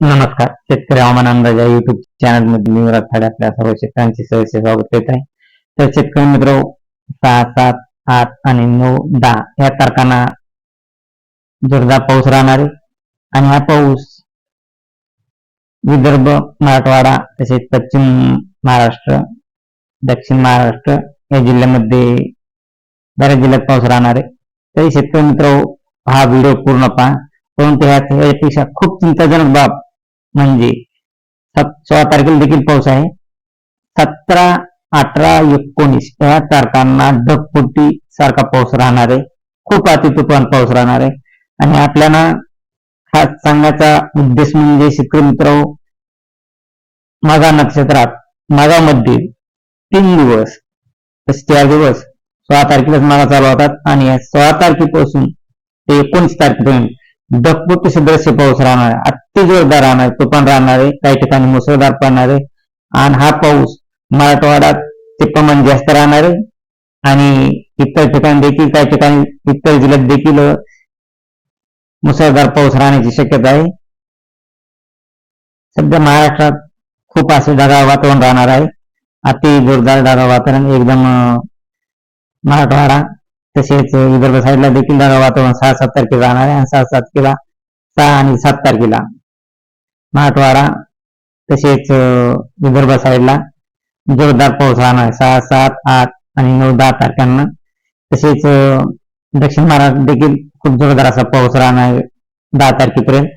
नमस्कार. शेतकरी हवामान अंदाज या युट्यूब चॅनलमध्ये मी युवराज आपल्या सर्व शेतकऱ्यांचे सहर्ष स्वागत करीत आहे. तर शेतकरी मित्र सहा सात आठ आणि नऊ दहा या तारखांना जोरदार पाऊस राहणार आहे. आणि हा पाऊस विदर्भ मराठवाडा तसेच पश्चिम महाराष्ट्र दक्षिण महाराष्ट्र या जिल्ह्यामध्ये बऱ्याच जिल्ह्यात पाऊस राहणार आहे. तरी शेतकरी मित्र हा व्हिडिओ पूर्ण पहा. परंतु ह्यात यापेक्षा खूप चिंताजनक बाब म्हणजे सोळा तारखेला देखील पाऊस आहे. सतरा अठरा एकोणीस या तारखांना ढगफुटी सारखा पाऊस राहणार आहे. खूप अतितुफान पाऊस राहणार आहे. आणि आपल्याला हा सांगण्याचा उद्देश म्हणजे शेतकरी मित्र मागा नक्षत्रात मागामध्ये तीन दिवस चार दिवस सोळा तारखेलाच मागा चालू होतात. आणि सोळा तारखेपासून ते एकोणीस तारखेपर्यंत ढगफुटी सदृश्य पाऊस राहणार आहे अति जोरदार राहणार आहे तुफान राहणार आहे काही ठिकाणी मुसळधार पडणार आहे आणि हा पाऊस मराठवाड्यात ते प्रमाण जास्त राहणार आहे आणि इतर ठिकाणी देखील काही ठिकाणी इतर जिल्ह्यात देखील मुसळधार पाऊस राहण्याची शक्यता आहे। सध्या महाराष्ट्रात खूप असे ढगाळ वातावरण राहणार आहे। अति जोरदार ढगाळ वातावरण एकदम मराठवाडा तसेच विदर्भ साईडला देखील ढगाळ वातावरण सहा सात तारखेला राहणार आहे आणि सहा सात तारखेला सहा आणि सात तारखेला मराठवाडा तसेच विदर्भ साईडला जोरदार पाऊस राहणार आहे. सहा सात आठ आणि नऊ दहा तारखांना. तसेच दक्षिण महाराष्ट्र देखील खूप जोरदार असा पाऊस राहणार आहे दहा तारखेपर्यंत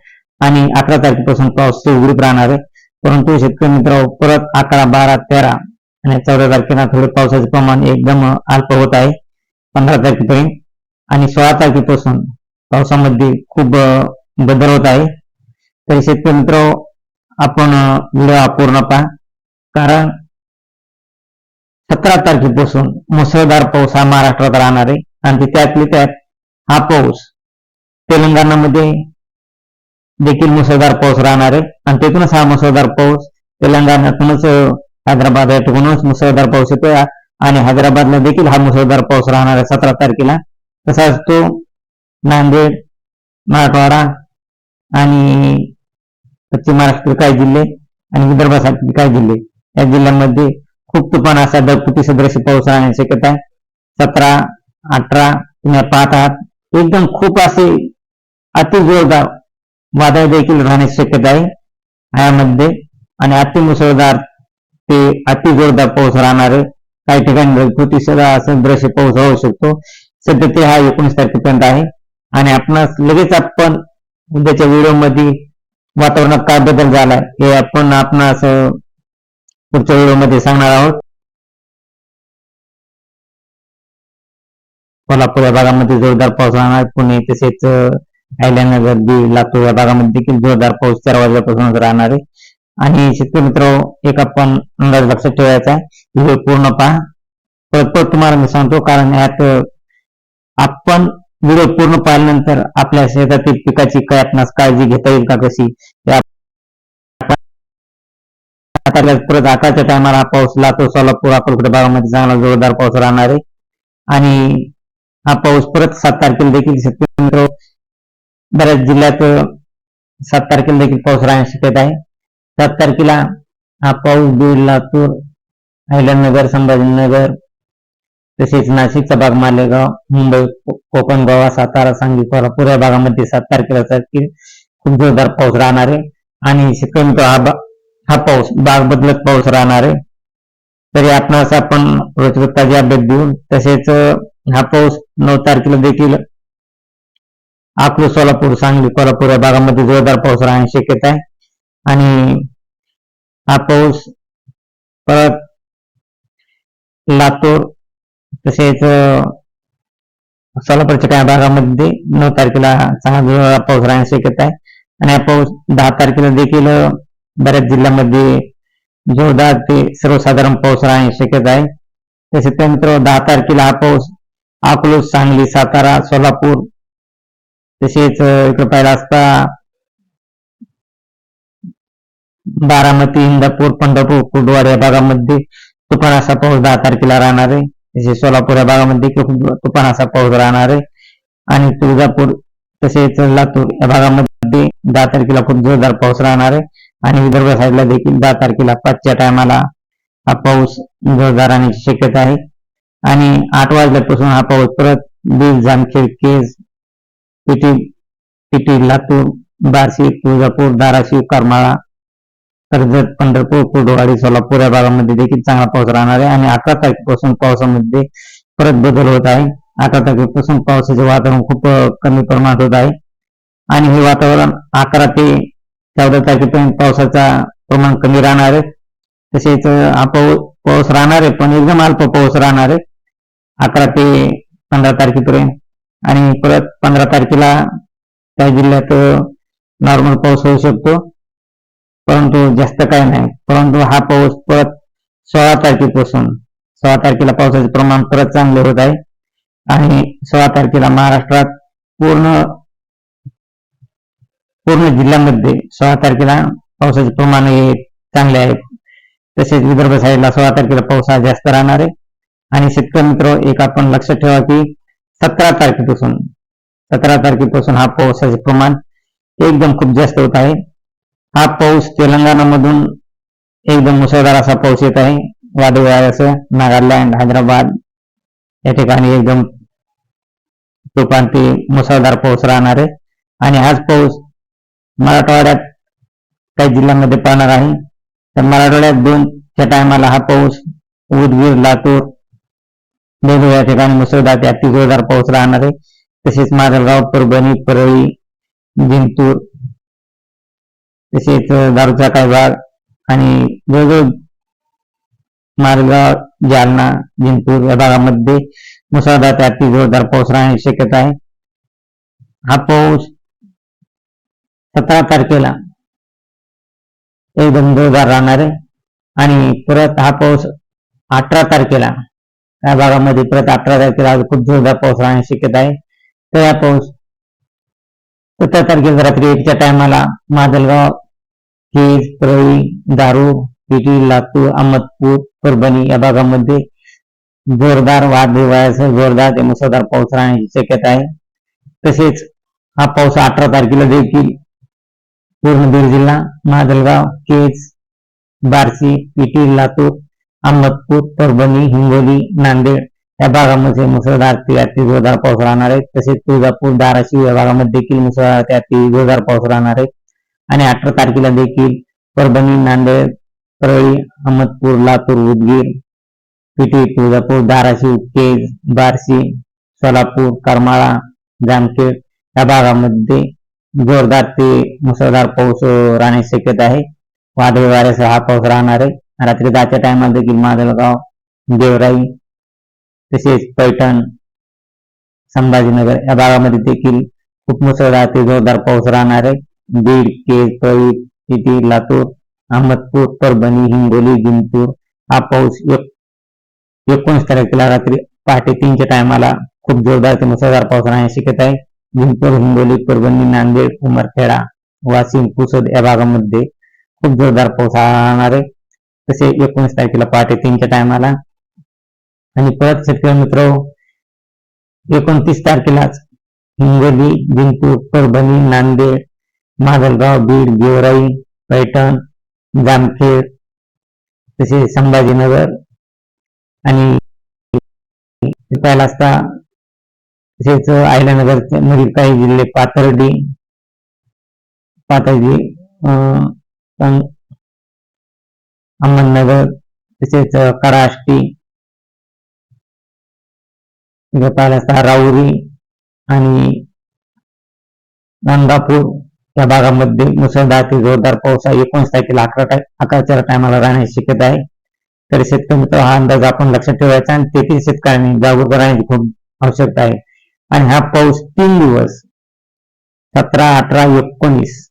आणि अकरा तारखेपासून पाऊस सुरळीत राहणार आहे. परंतु शेतकरी मित्र परत अकरा बारा तेरा आणि चौदा तारखेला थोडे पावसाचे प्रमाण एकदम अल्प होत आहे. पंधरा तारखेपर्यंत आणि सोळा तारखेपासून पावसामध्ये खूप बदल होत आहे. तरी शेतकरी मित्र आपण व्हिडिओ पूर्ण पहा. कारण सतरा तारखेपासून मुसळधार पाऊस हा महाराष्ट्रात राहणार आहे. आणि ते त्यातले त्यात हा पाऊस तेलंगणामध्ये देखील मुसळधार पाऊस राहणार आहे. आणि तिथूनच हा मुसळधार पाऊस तेलंगणातूनच हैदराबाद या ठिकाणूनच मुसळधार पाऊस येतोय. आणि हैदराबादला देखील हा मुसळधार पाऊस राहणार आहे सतरा तारखेला. तसाच तो नांदेड मराठवाडा आणि पश्चिम महाराष्ट्र काही जिल्हे आणि विदर्भासाठी काही जिल्हे. या जिल्ह्यांमध्ये खूप तुफान असा दगपुटी सदृश पाऊस राहण्याची शक्यता आहे. सतरा अठरा तुम्ही पाहत आहात एकदम खूप असे अति जोरदार वादळ देखील राहण्याची शक्यता आहे. यामध्ये आणि अति मुसळधार ते अति जोरदार पाऊस राहणार आहे. काही ठिकाणी ढगफुटी सदा असं दृश्य पाऊस होऊ शकतो सध्या ते हा एकोणीस तारखेपर्यंत आहे. आणि आपणास लगेच आपण उद्याच्या व्हिडिओमध्ये वातावरणात काय बदल झालाय हे आपण आपणास पुढच्या व्हिडिओमध्ये सांगणार आहोत. कोल्हापूर या भागामध्ये जोरदार पाऊस राहणार पुणे तसेच अहिल्यानगर बीड लातूर या भागामध्ये देखील जोरदार पाऊस चार वाजल्यापासूनच राहणार आहे. आणि शेतकरी मित्र एक आपण अंदाज लक्षात ठेवायचा आहे व्हिडिओ पूर्ण पहा परत परत तुम्हाला मी सांगतो कारण यात आपण व्हिडिओ पूर्ण पाहिल्यानंतर आपल्या शेतातील पिकाची काय आपणास काळजी घेता येईल का कशी? परत आताच्या टायमाला पाऊस लातूर सोलापूर अकोलकोट भागामध्ये चांगला जोरदार पाऊस राहणार आहे. आणि हा पाऊस परत सात तारखेला देखील शेतकरी मित्र बऱ्याच जिल्ह्यात सात तारखेला देखील पाऊस राहण्याची शक्यता आहे. सात तारखेला हा पाऊस बीड लातूर अहिल्यानगर संभाजीनगर तसेच नाशिकचा भाग मालेगाव मुंबई कोकण गोवा सातारा सांगली कोल्हापूर या भागामध्ये सात तारखेला खूप जोरदार पाऊस राहणार आहे. आणि शिकवतो हा हा पाऊस बाग बदलत पाऊस राहणार आहे. तरी आपणास आपण रोजगार ताजी अपडेट देऊन तसेच हा पाऊस नऊ तारखेला देखील अकलूज सोलापूर सांगली कोल्हापूर या भागामध्ये जोरदार पाऊस राहण्याची शक्यता आहे. आणि हा पाऊस परत लातूर तसेच सोलापूरच्या काही भागामध्ये नऊ तारखेला चांगला पाऊस राहण्याची शक्यता आहे. आणि हा पाऊस दहा तारखेला देखील बऱ्याच जिल्ह्यामध्ये जोरदार ते सर्वसाधारण पाऊस राहण्याची शक्यता आहे. तसेच त्यानंतर दहा तारखेला हा पाऊस अकलूज सांगली सातारा सोलापूर तसेच इकडे पाहिला असता बारामती इंदापूर पंढरपूर कुडवाड या भागामध्ये तुफान असा पाऊस दहा तारखेला राहणार आहे. तसेच सोलापूर या भागामध्ये देखील खूप तुफान असा पाऊस राहणार आहे. आणि तुळजापूर तसेच लातूर या भागामध्ये भागामध्ये दहा तारखेला खूप जोरदार पाऊस राहणार आहे. आणि विदर्भ साईडला देखील दहा तारखेला पाचच्या टायमाला हा पाऊस जोरदार राहण्याची शक्यता आहे. आणि आठ वाजल्यापासून हा पाऊस परत बीड जामखेड केज पिटी पिटी लातूर बार्शी तुळजापूर धाराशिव करमाळा कर्जत पंढरपूर कुर्डवाडी सोलापूर या भागामध्ये देखील चांगला पाऊस राहणार आहे आणि अकरा तारखेपासून पावसामध्ये परत बदल होत आहे. अकरा तारखेपासून पावसाचे वातावरण खूप कमी प्रमाणात होत आहे. आणि हे वातावरण अकरा ते चौदा तारखेपर्यंत पावसाचा प्रमाण कमी राहणार आहे. तसेच पाऊस राहणार आहे पण एकदम अल्प पाऊस राहणार आहे. अकरा ते पंधरा तारखेपर्यंत. आणि परत पंधरा तारखेला त्या जिल्ह्यात नॉर्मल पाऊस होऊ शकतो. परंतु जास्त काही नाही. परंतु हा पाऊस परत सोळा तारखेपासून सोळा तारखेला पावसाचे प्रमाण परत चांगले होत आहे. आणि सोळा तारखेला महाराष्ट्रात पूर्ण पूर्ण जिल्ह्यामध्ये सोळा तारखेला पावसाचे प्रमाण हे चांगले आहे. तसेच विदर्भ साईडला सोळा तारखेला पाऊस हा जास्त राहणार आहे. आणि शेतकरी मित्र एक आपण लक्षात ठेवा की सतरा तारखेपासून सतरा तारखेपासून हा पावसाचे प्रमाण एकदम खूप जास्त होत आहे. हा पाऊस तेलंगणामधून एकदम मुसळधार असा पाऊस येत आहे. वादळी नागालँड हैदराबाद या ठिकाणी एकदम तुफान ते मुसळधार पाऊस राहणार आहे. आणि हाच पाऊस मराठवाड्यात काही जिल्ह्यांमध्ये पडणार आहे. तर मराठवाड्यात दोनच्या टायमाला हा पाऊस उदगीर लातूर बेलूर या ठिकाणी मुसळधार ते अति पाऊस राहणार आहे. तसेच माजलगाव परभणी परळी जिंतूर तसेच दारूचा कारभार आणि जवळजवळ मारगाव जालना जिंतूर या भागामध्ये मुसळधार ते अति जोरदार पाऊस राहण्याची शक्यता आहे. हा पाऊस सतरा तारखेला एकदम जोरदार राहणार आहे आणि परत हा पाऊस अठरा तारखेला या भागामध्ये परत अठरा तारखेला खूप जोरदार पाऊस राहण्याची शक्यता आहे. तर हा पाऊस सतरा तारखेला रात्री एकच्या टायमाला. माजलगाव केज परळी दारू पिटी लातूर अहमदपूर परभणी या भागामध्ये जोरदार वादळी वाऱ्यासह जोरदार ते मुसळधार पाऊस राहण्याची शक्यता आहे. तसेच हा पाऊस अठरा तारखेला देखील पूर्ण बीड जिल्हा माजलगाव केज बार्शी पिटी लातूर अहमदपूर परभणी हिंगोली नांदेड या भागामध्ये मुसळधार ते अति जोरदार पाऊस राहणार आहे. तसेच तुळजापूर धाराशिव या भागामध्ये देखील मुसळधार ते अति जोरदार पाऊस राहणार आहे. आणि अठरा तारखेला देखील परभणी नांदेड परळी अहमदपूर लातूर उदगीर पिटी तुळजापूर धाराशिव केज बार्शी सोलापूर करमाळा जामखेड या भागामध्ये जोरदार ते मुसळधार पाऊस राहण्याची शक्यता आहे. वादळी वाऱ्यासह हा पाऊस राहणार आहे. रात्री दहाच्या टायमाला देखील माजलगाव देवराई तसेच पैठण संभाजीनगर या भागामध्ये देखील खूप मुसळधार ते जोरदार पाऊस राहणार आहे. बीड केज पळी पिटी लातूर अहमदपूर परभणी हिंगोली जिंतूर हा पाऊस एक एकोणीस तारखेला रात्री पहाटे तीनच्या टायमाला खूप जोरदार ते मुसळधार पाऊस राहण्याची शक्यता आहे. जिंतूर हिंगोली परभणी नांदेड उमरखेडा वाशिम पुसद या भागामध्ये खूप जोरदार पाऊस राहणार आहे. तसे एकोणीस तारखेला पहाटे तीनच्या टायमाला आणि परत शेतकरी मित्र एकोणतीस तारखेलाच हिंगोली जिंतूर परभणी नांदेड माजलगाव बीड गेवराई पैठण जामखेड तसे संभाजीनगर आणि पाहिला असता तसेच आयलानगर मधील काही जिल्हे पाथर्डी पाथर्डी अं, अहमदनगर तसेच कराष्टी इथे राऊरी आणि नांदापूर या भागामध्ये मुसळधार ते जोरदार पाऊस आहे. एकोणीस तारखेला अकरा अकराच्या टायमाला राहण्याची शक्यता आहे. तर शेतकरी मित्र हा अंदाज आपण लक्षात ठेवायचा आणि तेथील शेतकऱ्यांनी जागरूक राहण्याची खूप आवश्यकता आहे. आणि हा पाऊस तीन दिवस सतरा अठरा एकोणीस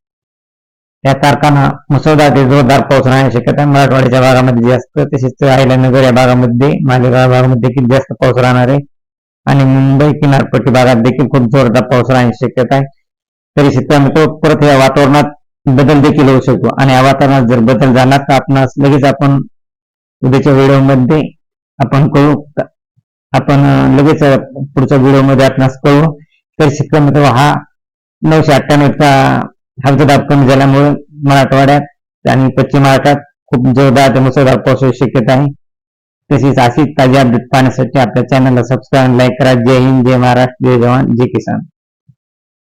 या तारखांना मुसळधार ते जोरदार पाऊस राहण्याची शक्यता आहे. मराठवाड्याच्या भागामध्ये जास्त तसेच राहिल्यानगर या भागामध्ये मालेगाव भागामध्ये देखील जास्त पाऊस राहणार आहे. आणि मुंबई किनारपट्टी भागात देखील खूप जोरदार पाऊस राहण्याची शक्यता आहे. तरी शेतकऱ्यांना परत या वातावरणात बदल देखील होऊ शकतो. आणि या वातावरणात जर बदल झाला तर आपणास लगेच आपण उद्याच्या व्हिडिओमध्ये आपण कळू. आपण लगेच पुढच्या व्हिडिओमध्ये आपणास कळू. तर शेतकरी हा नऊशे अठ्ठ्याण्णवचा हलका दाब कमी झाल्यामुळे मराठवाड्यात आणि पश्चिम महाराष्ट्रात खूप जोरदार ते मुसळधार पावसाची शक्यता आहे. तसेच अशीच ताजी अपडेट पाहण्यासाठी आपल्या चॅनलला सबस्क्राईब लाईक करा. जय हिंद जय महाराष्ट्र जय जवान जय किसान.